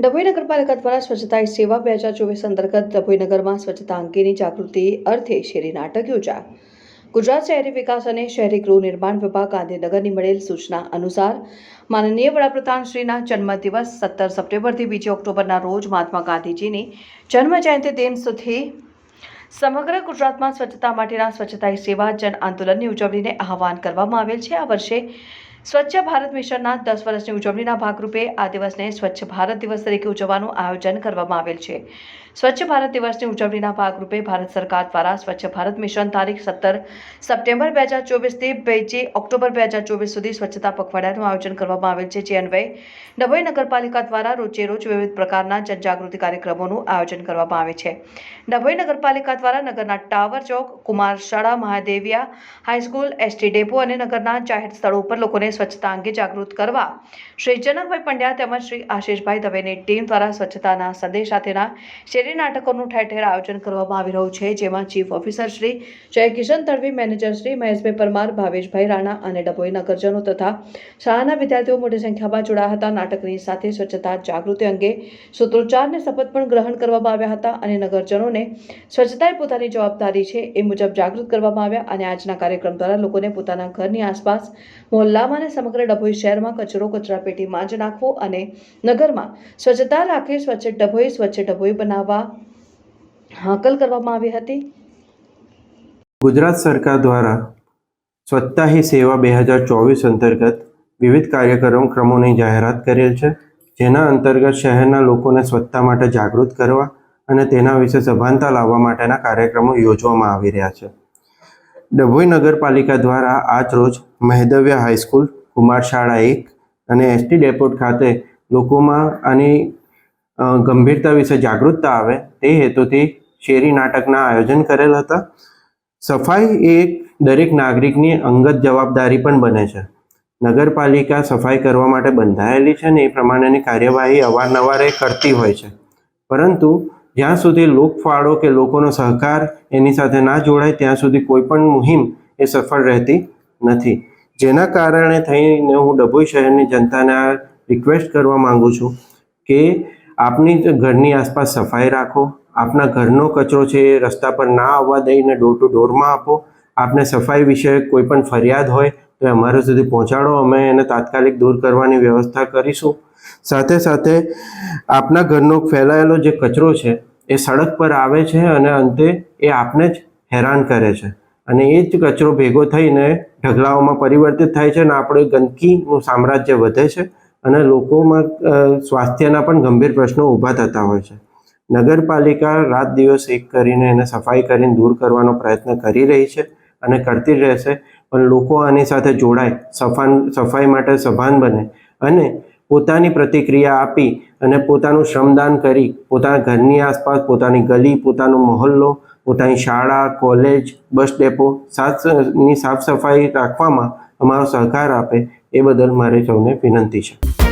ડભોઈ નગરપાલિકા દ્વારા સ્વચ્છતા સેવા બે હજાર ચોવીસ અંતર્ગત ડભોઈ નગરમાં સ્વચ્છતા અંગેની જાગૃતિ અર્થે શેરી નાટક યોજાયા. ગુજરાત શહેરી વિકાસ અને શહેરી ગૃહ નિર્માણ વિભાગ ગાંધીનગરની મળેલ સૂચના અનુસાર માનનીય વડાપ્રધાન શ્રીના જન્મદિવસ સત્તર સપ્ટેમ્બરથી બીજી ઓક્ટોબરના રોજ મહાત્મા ગાંધીજીની જન્મ જયંતિ દિન સુધી સમગ્ર ગુજરાતમાં સ્વચ્છતા માટેના સ્વચ્છતા સેવા જન આંદોલનની ઉજવણીને આહવાન કરવામાં આવેલ છે. આ વર્ષે સ્વચ્છ ભારત મિશનના દસ વર્ષની ઉજવણીના ભાગરૂપે આ દિવસને સ્વચ્છ ભારત દિવસ તરીકે ઉજવવાનું આયોજન કરવામાં આવેલ છે. સ્વચ્છ ભારત દિવસની ઉજવણીના ભાગરૂપે ભારત સરકાર દ્વારા સ્વચ્છ ભારત મિશન તારીખ સત્તર સપ્ટેમ્બર બે હજાર ચોવીસથી બેજી ઓક્ટોબર બે હજાર ચોવીસ સુધી સ્વચ્છતા પખવાડિયાનું આયોજન કરવામાં આવેલ છે. જે અન્વયે ડભોઈ નગરપાલિકા દ્વારા રોજે રોજ વિવિધ પ્રકારના જનજાગૃતિ કાર્યક્રમોનું આયોજન કરવામાં આવે છે. ડભોઈ નગરપાલિકા દ્વારા નગરના ટાવર ચોક કુમાર શાળા મહાદેવિયા હાઈસ્કૂલ, એસટી ડેપો અને નગરના જાહેર સ્થળો ઉપર લોકોને સ્વચ્છતા અંગે જાગૃત કરવા શ્રી જનકભાઈ પંડ્યા તેમજ શ્રી આશીષભાઈ દવેની ટીમ દ્વારા સ્વચ્છતાના સંદેશ સાથેના શેરી નાટકોનું ઠેર ઠેર આયોજન કરવામાં આવી રહ્યું છે, જેમાં chief officer Shri Jaykishan Tadvi, manager Shri Maheshbhai Parmar, Bhaveshbhai Rana અને ડભોઈ નગરજનો તથા શાળાના વિદ્યાર્થીઓ મોટી સંખ્યામાં જોડાયા હતા. નાટકની સાથે સ્વચ્છતા જાગૃતિ અંગે સૂત્રોચ્ચારને શપથ પણ ગ્રહણ કરવામાં આવ્યા હતા અને નગરજનોને સ્વચ્છતા એ પોતાની જવાબદારી છે એ મુજબ જાગૃત કરવામાં આવ્યા અને આજના કાર્યક્રમ દ્વારા લોકોને પોતાના ઘરની આસપાસ મોહલ્લામાં અને સમગ્ર ડભોઈ શહેરમાં કચરો કચરાપેટીમાં જ નાખવો અને નગરમાં સ્વચ્છતા રાખી, સ્વચ્છ ડભોઈ સ્વચ્છ ડભોઈ બનાવવા હાકલ કરવામાં આવી હતી. ગુજરાત સરકાર દ્વારા સ્વચ્છતા હી સેવા બે હજાર ચોવીસ અંતર્ગત વિવિધ કાર્યક્રમોની જાહેરાત કરેલ છે, જેના અંતર્ગત શહેરના લોકોને સ્વચ્છતા માટે જાગૃત કરવા અને તેના વિશે સભાનતા લાવવા માટેના કાર્યક્રમો યોજવામાં આવી રહ્યા છે. ડભોઈ નગરપાલિકા દ્વારા આજ રોજ મહેદવ્ય હાઈસ્કૂલ, કુમાર શાળા એક અને એસટી ડેપોટ ખાતે લોકોમાં આની ગંભીરતા વિશે જાગૃતતા આવે તે હેતુથી શેરી નાટકના આયોજન કરેલ હતા. સફાઈ એ દરેક નાગરિકની અંગત જવાબદારી પણ બને છે. નગરપાલિકા સફાઈ કરવા માટે બંધાયેલી છે ને એ પ્રમાણેની કાર્યવાહી અવારનવારે કરતી હોય છે. પરંતુ જ્યાં સુધી લોકફાળો કે લોકોનો સહકાર એની સાથે ના જોડાય, ત્યાં સુધી કોઈ પણ મુહિમ એ સફળ રહેતી નથી. જેના કારણે થઈને હું ડભોઈ શહેરની જનતાને આ રિક્વેસ્ટ કરવા માંગુ છું કે આપની ઘરની આસપાસ સફાઈ રાખો, આપના ઘરનો કચરો છે એ રસ્તા પર ના આવવા દઈને ડોર ટુ ડોરમાં આપો. આપને સફાઈ વિશે કોઈ પણ ફરિયાદ હોય તો અમારા સુધી પહોંચાડો. અમે એને તાત્કાલિક દૂર કરવાની વ્યવસ્થા કરીશું. સાથે સાથે આપના ઘરનો ફેલાયેલો જે કચરો છે, એ સડક પર આવે છે અને અંતે એ આપને જ હેરાન કરે છે. અને એ જ કચરો ભેગો થઈને ઢગલાઓમાં પરિવર્તિત થાય છે અને આપણે ગંદકીનું સામ્રાજ્ય વધે છે અને લોકોમાં સ્વાસ્થ્યના પણ ગંભીર પ્રશ્નો ઊભા થતા હોય છે. નગરપાલિકા રાત દિવસ એક કરીને એને સફાઈ કરીને દૂર કરવાનો પ્રયત્ન કરી રહી છે અને કરતી રહેશે, પણ લોકો આની સાથે જોડાય, સફાન, સફાઈ માટે સભાન બને અને પોતાની પ્રતિક્રિયા આપી અને પોતાનું શ્રમદાન કરી, પોતાના ઘરની આસપાસ, પોતાની ગલી, પોતાનો મહોલ્લો, પોતાની શાળા, કોલેજ, બસ ડેપો સાફની સાફ સફાઈ રાખવામાં અમારો સહકાર આપે એ બદલ મારે સૌને વિનંતી છે.